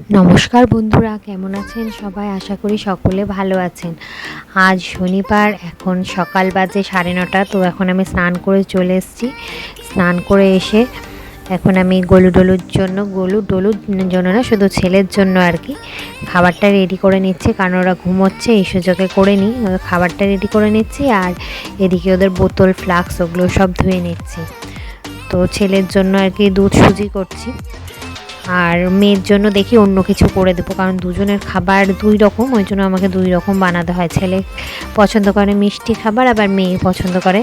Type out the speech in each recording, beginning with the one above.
নমস্কার বন্ধুরা, কেমন আছেন সবাই? আশা করি সকলে ভালো আছেন। আজ শনিবার, এখন সকাল বাজে সাড়ে নটা, তো এখন আমি স্নান করে চলে এসেছি। স্নান করে এসে এখন আমি গলু ডলুর জন্য, গলু ডলুর জন্য না, শুধু ছেলের জন্য আর কি, খাবারটা রেডি করে নিচ্ছে, কারণ ওরা ঘুমোচ্ছে, এই সুযোগে করে নিই। খাবারটা রেডি করে নিচ্ছি, আর এদিকে ওদের বোতল, ফ্লাক্স, ওগুলো সব ধুয়ে নিচ্ছি। তো ছেলের জন্য আর কি দুধ সুজি করছি। আর মেয়ের জন্য দেখি অন্য কিছু করে দেবো, কারণ দুজনের খাবার দুই রকম, ওই জন্য আমাকে দুই রকম বানাতে হয়। ছেলে পছন্দ করে মিষ্টি খাবার, আবার মেয়ে পছন্দ করে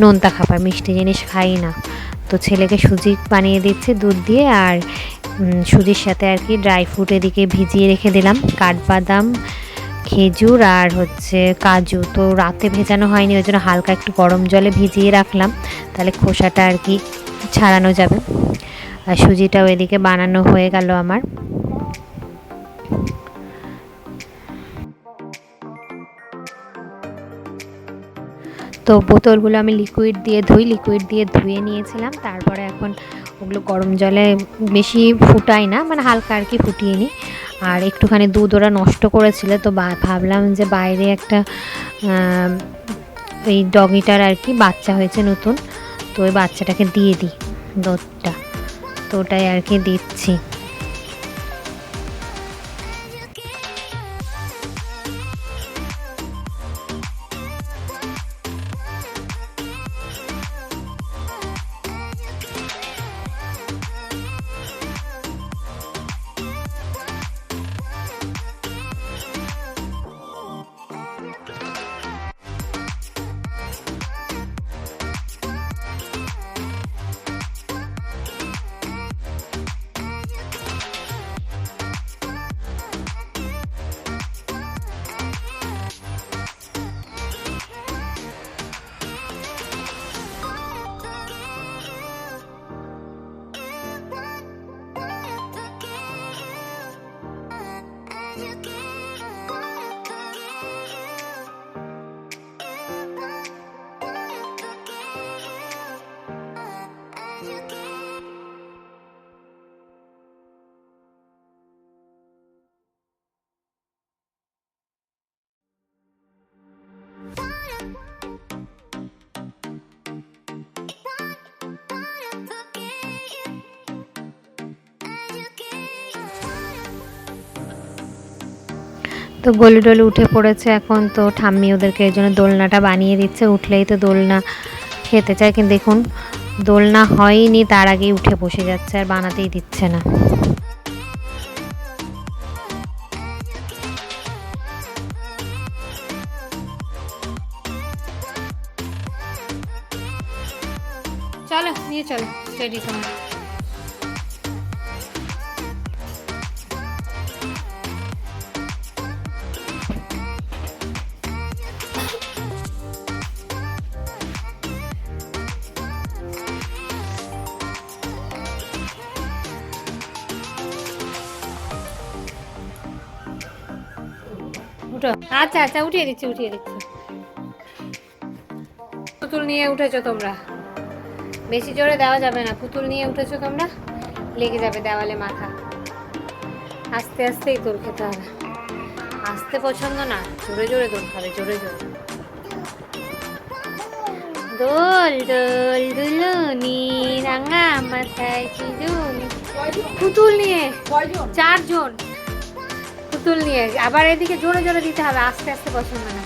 নোনতা খাবার। মিষ্টি জিনিস খাই না। তো ছেলেকে সুজি বানিয়ে দিচ্ছি দুধ দিয়ে, আর সুজির সাথে আর কি ড্রাই ফ্রুট এদিকে ভিজিয়ে রেখে দিলাম। কাঠবাদাম, খেজুর, আর হচ্ছে কাজু। তো রাতে ভেজানো হয়নি, ওই জন্য হালকা একটু গরম জলে ভিজিয়ে রাখলাম। তাহলে খোসাটা আর কি ছাড়ানো যাবে। আর সুজিটাও এদিকে বানানো হয়ে গেল আমার। তো বোতলগুলো আমি লিকুইড দিয়ে ধুই লিকুইড দিয়ে ধুয়ে নিয়েছিলাম। তারপরে এখন ওগুলো গরম জলে বেশি ফুটাই না মানে হালকা আর কি ফুটিয়ে নিই। আর একটুখানি দুধ ওরা নষ্ট করেছিল, তো ভাবলাম যে বাইরে একটা এই ডগিটার আর কি বাচ্চা হয়েছে নতুন, তো ওই বাচ্চাটাকে দিয়ে দিই দুধটা। তো ওটাই আর কি দিচ্ছি। তো গলু ডলু উঠে পড়েছে এখন তো ঠাম্মি ওদেরকে এই জন্য দোলনাটা বানিয়ে দিচ্ছে। উঠলেই তো দোলনা খেতে চায়। কিন্তু দেখুন, দোলনা হয়নি, তার আগেই উঠে বসে যাচ্ছে আর বানাতেই দিচ্ছে না। চলো, নিয়ে চলো রেডি তোমার উঠো আচ্ছা আচ্ছা উঠিয়ে দিচ্ছি উঠিয়ে দিচ্ছি। পুতুল নিয়ে উঠেছো তোমরা? বেশি জোরে দেওয়া যাবে না। পুতুল নিয়ে উঠেছো তোমরা? লেগে যাবে দেওয়ালে মাথা। আস্তে আস্তেই দোল খেতে হবে। আস্তে পছন্দ না, জোরে জোরে দোল খাবে, জোরে জোরে। দোল দোল দুলুনি, রাঙা মাথায় পুতুল নিয়ে চারজন। পুতুল নিয়ে আবার এদিকে জোরে জোরে দিতে হবে আস্তে আস্তে পছন্দ না।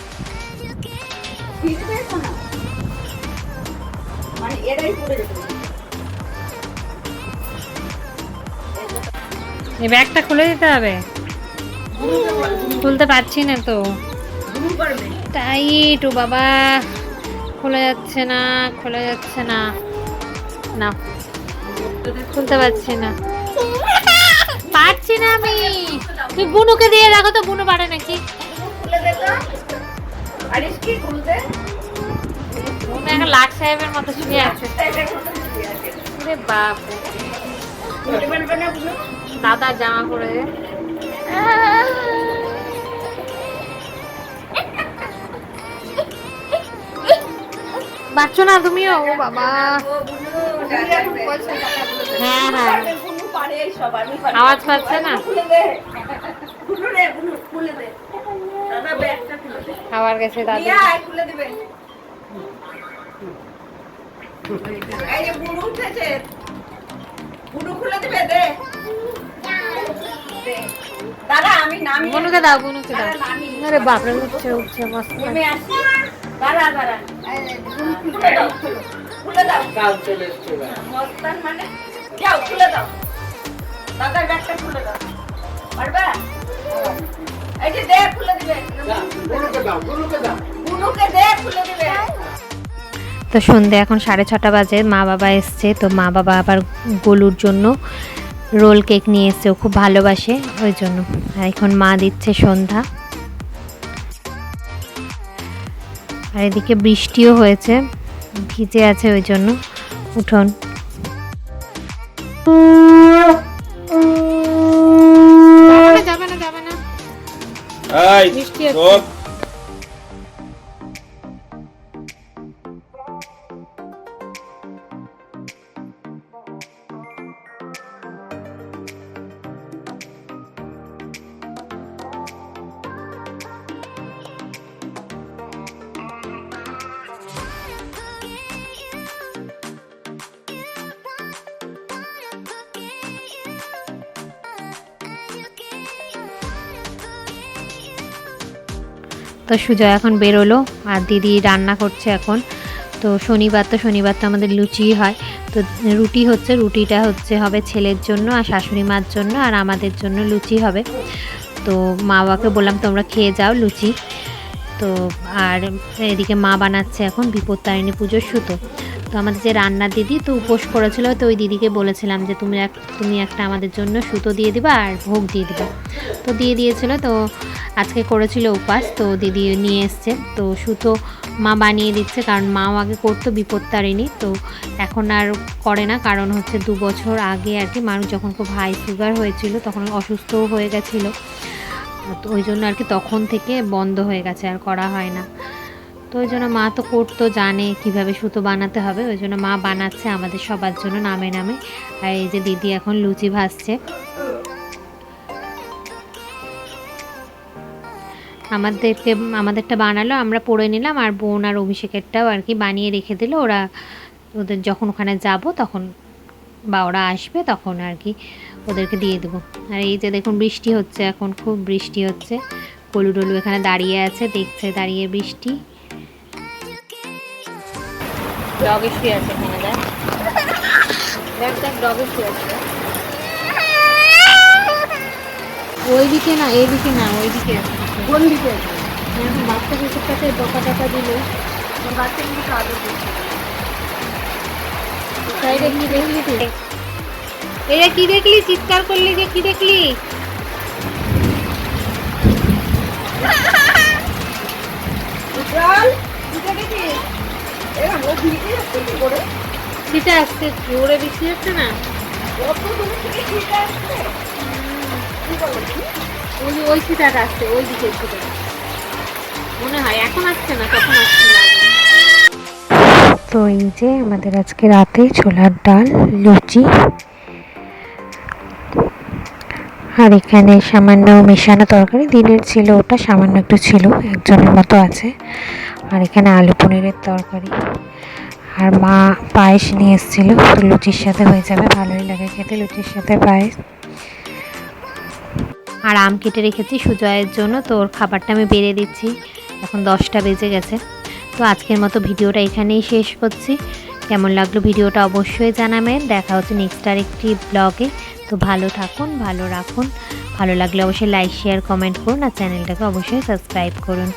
মানে এরাই পড়ে যেত এই ব্যাগটা খুলে দিতে হবে। খুলতে পারছি না তো। টাইট ও বাবা খোলা যাচ্ছে না খোলা যাচ্ছে না। না খুলতে পারছি না। পারছি না আমি। তুই বুনুকে দিয়ে রাখো তো বুনু পারে নাকি? খুলে দে তো পারিস কি খুলতে বুনু এখন লাট সাহেবের মতো শুয়ে আছে। বাপ দাদা জামা পরে। বাচ্চো না তুমিও? ও বাবা। হ্যাঁ হ্যাঁ। আওয়াজ পাচ্ছে না? খুলে দে। দাদা ব্যাগটা খুলে দে। আবার গেছে দাদু। দিয়া, এই খুলে দিবে। এই যে বুনু উঠেছে। বুনু খুলে দিবে দে। দাদা আমি নামি বনুকে দাও বনুকে দাও। আরে বাপরে উঠছে উঠছে মস্ত। নেমে আসি দাঁড়া দাঁড়া খুলে দাও খুলে দাও। কাল চলে এসছে। মস্তান মানে? যাও খুলে দাও। দাদার ব্যাগটা খুলে দাও। পারবে? এই যে দে খুলে দিবে। যা, দাও, গুরুকে দাও। বুনুকে দে খুলে দিবে। তো সন্ধে এখন সাড়ে ছটা বাজে মা বাবা এসছে তো মা বাবা আবার গোলুর জন্য রোল কেক নিয়ে এসছে ও খুব ভালোবাসে ওই জন্য। আর এখন মা দিচ্ছে সন্ধ্যা। আর এদিকে বৃষ্টিও হয়েছে ভিজে আছে ওই জন্য উঠোন। এই, বৃষ্টি হচ্ছে। তো সুজয় এখন বেরোলো, আর দিদি রান্না করছে এখন। তো শনিবার তো শনিবার তো আমাদের লুচি হয়। তো রুটি হচ্ছে, রুটিটা হচ্ছে হবে ছেলের জন্য আর শাশুড়ি মার জন্য আর আমাদের জন্য লুচি হবে। তো মা বাবাকে বললাম, তোমরা খেয়ে যাও লুচি। তো আর এদিকে মা বানাচ্ছে এখন বিপত্তারিণী পুজোর সুতো। তো আমাদের যে রান্নার দিদি তো উপোস করেছিল, তো ওই দিদিকে বলেছিলাম যে তুমি এক তুমি একটা আমাদের জন্য সুতো দিয়ে দিবা আর ভোগ দিয়ে দিবা। তো দিয়ে দিয়েছিল, তো আজকে করেছিল উপাস, তো দিদি নিয়ে এসছে। তো সুতো মা বানিয়ে দিচ্ছে, কারণ মাও আগে করতো বিপত্তারিণী তো এখন আর করে না, কারণ হচ্ছে দু বছর আগে আর কি মানুষ যখন খুব হাই সুগার হয়েছিল, তখন অসুস্থও হয়ে গেছিল। তো ওই জন্য আর কি তখন থেকে বন্ধ হয়ে গেছে, আর করা হয় না। তো ওই জন্য মা তো করতো, জানে কীভাবে সুতো বানাতে হবে। ওই জন্য মা বানাচ্ছে আমাদের সবার জন্য নামে নামে। আর এই যে দিদি এখন লুচি ভাজছে। আমাদেরকে, আমাদেরটা বানালো, আমরা পড়ে নিলাম, আর বোন আর অভিষেকেরটাও আর কি বানিয়ে রেখে দিল। ওরা ওদের যখন ওখানে যাব তখন বা ওরা আসবে তখন আর কি ওদেরকে দিয়ে দেবো। আর এই যে দেখুন বৃষ্টি হচ্ছে এখন, খুব বৃষ্টি হচ্ছে। কলু টলু এখানে দাঁড়িয়ে আছে, দেখছে দাঁড়িয়ে বৃষ্টি। ডগে শুয়ে আছে এখানে দেখ দেখ দেখ ডগে শুয়ে আছে ওইদিকে না এইদিকে না ওইদিকে আছে কোন দিকে এখন বাচ্চা কুকুর কাছে বকা টকা দিল বাচ্চাগুলো তো আদর দিচ্ছে। সাইডে কি দেখলি তুই এটা কি দেখলি চিৎকার করলি যে কি দেখলি চল দিকে দেখি কি করে? শীতে আসছে জোরে বৃষ্টি হচ্ছে না? কত দূর থেকে ভিজে আসছে? কি বলো ওই ওই শীতাটা আসছে ওই দিকে শীতাটা মনে হয় এখন আসছে না তখন আসছে তো এই যে আমাদের আজকে রাতে ছোলার ডাল লুচি আর এখানে সামান্য মেশানো তরকারি দিনের ছিল ওটা সামান্য একটু ছিল একজনের মতো আছে। এখানে আলু পনিরের তরকারি। আর মা পায়েস নিয়ে এসেছিল। তো লুচির সাথে হয়ে যাবে। ভালোই লাগে খেতে লুচির সাথে পায়েস। আর আম কেটে রেখেছি সুজয়ের জন্য। তো ওর খাবারটা আমি বেড়ে দিচ্ছি। এখন দশটা বেজে গেছে। তো আজকের মতো ভিডিওটা এখানেই শেষ করছি। কেমন লাগল ভিডিওটা অবশ্যই জানাবেন। দেখা হচ্ছে নেক্সট আর একটি ব্লগে তো ভালো থাকুন, ভালো রাখুন। ভালো লাগলে অবশ্যই লাইক শেয়ার কমেন্ট করুন। আর চ্যানেলটাকে অবশ্যই সাবস্ক্রাইব করুন।